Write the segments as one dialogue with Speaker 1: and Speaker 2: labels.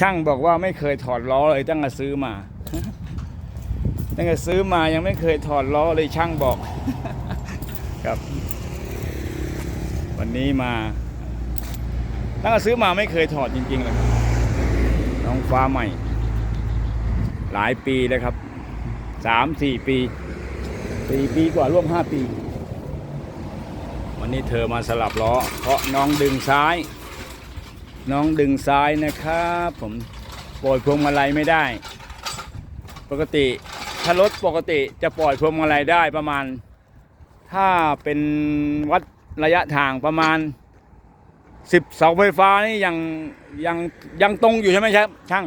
Speaker 1: ช่างบอกว่าไม่เคยถอดล้อเลยตั้งแต่ซื้อมาตั้งแต่ซื้อมายังไม่เคยถอดล้อเลยช่างบอกครับ วันนี้มา ตั้งแต่ซื้อมาไม่เคยถอดจริงๆเลยน้องฟ้าใหม่ หลายปีแล้วครับสามสี่ปีสี่ปีกว่าร่วมห้าปี วันนี้เธอมาสลับล้อ เพราะน้องดึงซ้าย น้องดึงซ้ายนะครับ ผมปล่อยพวงมาลัยไม่ได้ ปกติถ้ารถปกติจะปล่อยพวงมาลัยได้ประมาณ ถ้าเป็นวัดระยะทางประมาณสิบเสาไฟฟ้านี่ยังยังยังตรงอยู่ใช่ไหมครับช่าง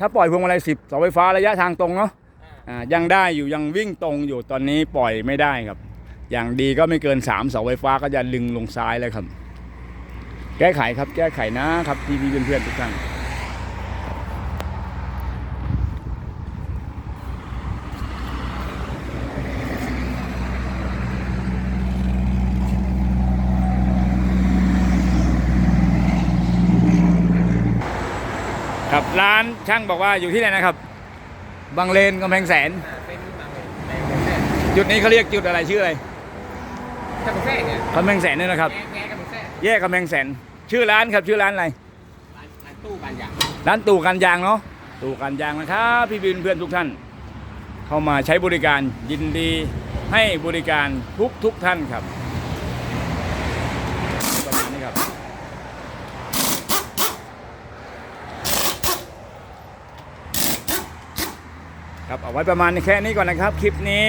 Speaker 1: ถ้าปล่อยพวงมาลัยสิบเสาไฟฟ้าระยะทางตรงเนาะยังได้อยู่ยังวิ่งตรงอยู่ตอนนี้ปล่อยไม่ได้ครับ อย่างดีก็ไม่เกินสามเสาไฟฟ้าก็จะลึงลงซ้ายเลยครับ แก้ไขครับ แก้ไขนะครับพี่พี่เพื่อนๆทุกท่านครับร้านช่างบอกว่าอยู่ที่ไหนนะครับ บางเลนกำแพงแสน
Speaker 2: เป็นบางในกรุงเทพ
Speaker 1: จุดนี้เขาเรียกจุดอะไรชื่ออะไร
Speaker 2: ถ้ากรุงเทพเนี่ย
Speaker 1: กำแพงแสนนี่นะครับ
Speaker 2: แง่แง่กรุงเทพ
Speaker 1: แยกกำแพงแสน ชื่อร้านครับชื่อร้านอะไร
Speaker 2: ร้านร้านตู้บานยาง
Speaker 1: ร้านตู่กันยางเนาะตู่กันยางนะครับพี่บินเพื่อนทุกท่าน เข้ามาใช้บริการยินดีให้บริการทุกทุกท่านครับประมาณนี้ครับครับเอาไว้ประมาณแค่นี้ก่อนนะครับ คลิปนี้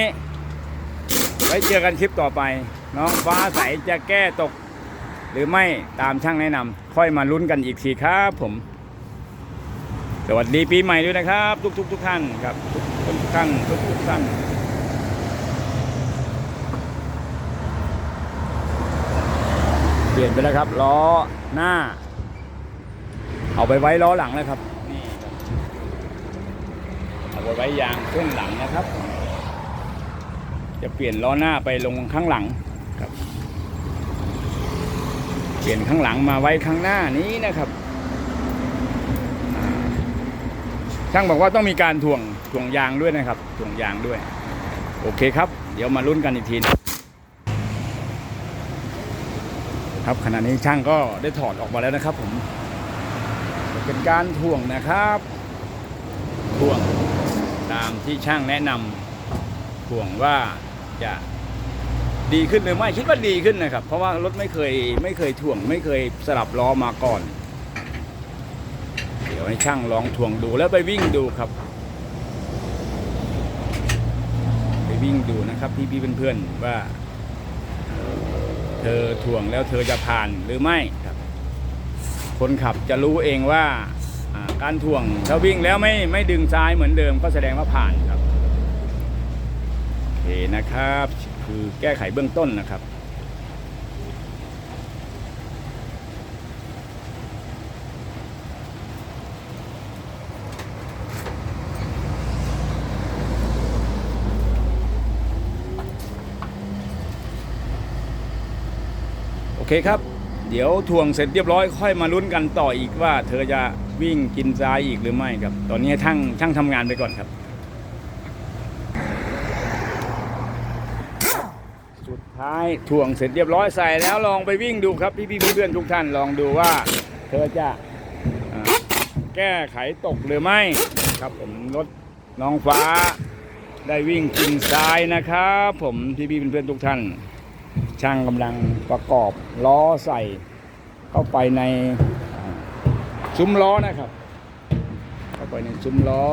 Speaker 1: ไว้เจอกันคลิปต่อไป น้องฟ้าใสจะแก้ตก หรือไม่ตามช่างแนะนำค่อยมาลุ้นกันอีกทีครับผม สวัสดีปีใหม่ด้วยนะครับ ทุกทุกทุกท่านครับทุกทุกท่านทุกทุกท่านเปลี่ยนไปแล้วครับล้อหน้า เอาไปไว้ล้อหลังแล้วครับนี่เอาไปไว้ยางเส้นหลังนะครับ จะเปลี่ยนล้อหน้าไปลงข้างหลังครับ เปลี่ยนข้างหลังมาไว้ข้างหน้านี้นะครับช่างบอกว่าต้องมีการถ่วงถ่วงยางด้วยนะครับถ่วงยางด้วย โอเคครับ เดี๋ยวมาลุ้นกันอีกทีนะครับขณะนี้ช่างก็ได้ถอดออกมาแล้วนะครับ ผม เป็นการถ่วงนะครับถ่วงตามที่ช่างแนะนำถ่วงว่าจะ ดีขึ้นหรือไม่คิดว่าดีขึ้นนะครับ เพราะว่ารถไม่เคยไม่เคยถ่วง ไม่เคยสลับล้อมาก่อน เดี๋ยวให้ช่างลองถ่วงดูแล้วไปวิ่งดูครับ ไปวิ่งดูนะครับพี่พี่เพื่อนๆว่า เธอถ่วงแล้วเธอจะผ่านหรือไม่ครับ คนขับจะรู้เองว่าอ่าการถ่วงถ้าวิ่งแล้วไม่ไม่ดึงซ้ายเหมือนเดิมก็แสดงว่าผ่านครับโอเคนะครับ คือแก้ไขเบื้องต้นนะครับ โอเคครับ เดี๋ยวทวงเสร็จเรียบร้อยค่อยมาลุ้นกันต่ออีกว่า เธอจะวิ่งกินซ้ายอีกหรือไม่ครับ ตอนนี้ช่างช่างทำงานไปก่อนครับ สุด ท้ายถ่วงเสร็จเรียบร้อยใส่แล้วลองไปวิ่งดูครับพี่พี่เพื่อนทุกท่านลองดูว่า เธอจะแก้ไขตกหรือไม่ครับผมรถน้องฟ้า ได้วิ่งกินซ้ายนะครับผมพี่พี่เพื่อนๆทุกท่าน ช่างกำลังประกอบล้อใส่ เข้าไปในซุ้มล้อนะครับ เข้าไปในซุ้มล้อ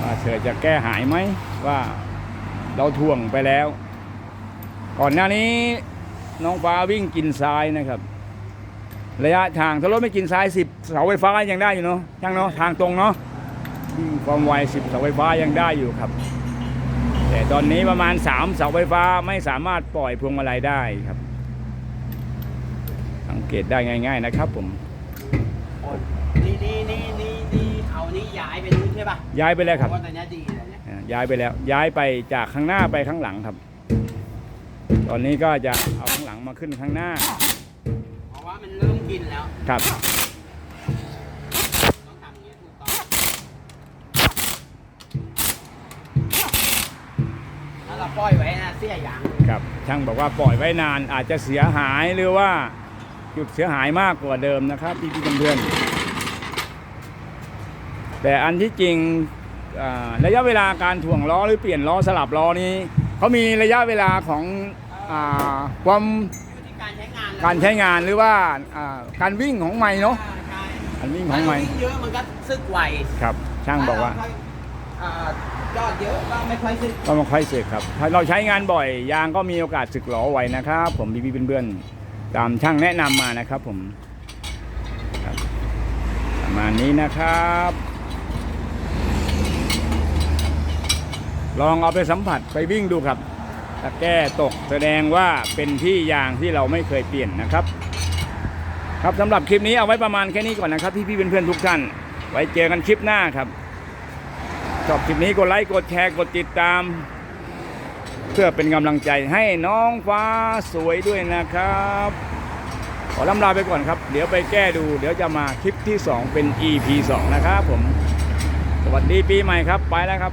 Speaker 1: ว่าเธอจะแก้หายไหมว่า เราถ่วงไปแล้ว ก่อนหน้านี้น้องฟ้าวิ่งกินซ้ายนะครับ ระยะทางถ้ารถไม่กินซ้ายสิบเสาไฟฟ้ายังได้อยู่เนาะช่างเนาะทางตรงเนาะวิ่งความไวสิบเสาไฟฟ้ายังได้อยู่ครับ แต่ตอนนี้ประมาณสามเสาไฟฟ้าไม่สามารถปล่อยพวงมาลัยได้ครับสังเกตได้ง่าย ๆนะครับผม
Speaker 2: นี่นี่นี่นี่นี่เอานี่ย้ายไปนู้นใช่ป่ะ
Speaker 1: ย้ายไปแล้วครับ
Speaker 2: เพาะว่าตอนนี้ดีเล ยเนี่ย
Speaker 1: อ่าย้ายไปแล้ว ย้ายไปจากข้างหน้าไปข้างหลังครับ ตอนนี้ก็จะเอาข้างหลังมาขึ้นข้างหน้า
Speaker 2: เพราะว่าะมันเริ่มกินแล้ว
Speaker 1: ครับ
Speaker 2: ต้องทำอย่างนี้ยถูกต้องถ้าเราปล่อยไว้นะเสียอย่าง
Speaker 1: ครับช่างบอกว่าปล่อยไว้นานอาจจะเสียหายหรือว่าจุดเสียหายมากกว่าเดิมนะครับพี่พี่ๆเพื่อนๆแต่อันที่จริงอ่า ระยะเวลาการถ่วงล้อหรือเปลี่ยนล้อสลับล้อนี้เขามีระยะเวลาของอาความ
Speaker 2: อยู่ที่การใช้งานเลย
Speaker 1: การใช้งานหรือว่าอ่าการวิ่งของไม้เนาะ
Speaker 2: ใช่
Speaker 1: การวิ่งข
Speaker 2: ถ้า
Speaker 1: อง
Speaker 2: เรา
Speaker 1: ไม้
Speaker 2: วิ่งเยอะมันก็ซึกไว
Speaker 1: ครับ ช่างบอกว่า
Speaker 2: ถ้เรอ่ายอดเยอะก็ไม่ค่อยซึก
Speaker 1: ก็ไมาค่อยสึกครับถ้าเราใช้งานบ่อยยางก็มีโอกาสสึกหลอไวนะครับ ผมพี่พี่ๆเพื่อนๆตามช่างแนะนำมานะครับ ผมครับประมาณนี้นะครับ ลองเอาไปสัมผัสไปวิ่งดูครับถ้าแก้ตกแสดงว่าเป็นที่ยางที่เราไม่เคยเปลี่ยนนะครับ ครับสำหรับคลิปนี้เอาไว้ประมาณแค่นี้ก่อนนะครับพี่พี่เพื่อนๆทุกท่าน ไว้เจอกันคลิปหน้าครับชอบคลิปนี้กดไลค์กดแชร์กดติดตาม เพื่อเป็นกำลังใจให้น้องฟ้าสวยด้วยนะครับ ขอลำลาไปก่อนครับ เดี๋ยวไปแก้ดู เดี๋ยวจะมาคลิปที่ 2 เป็น EP 2 นะครับผม สวัสดีปีใหม่ครับไปแล้วครับ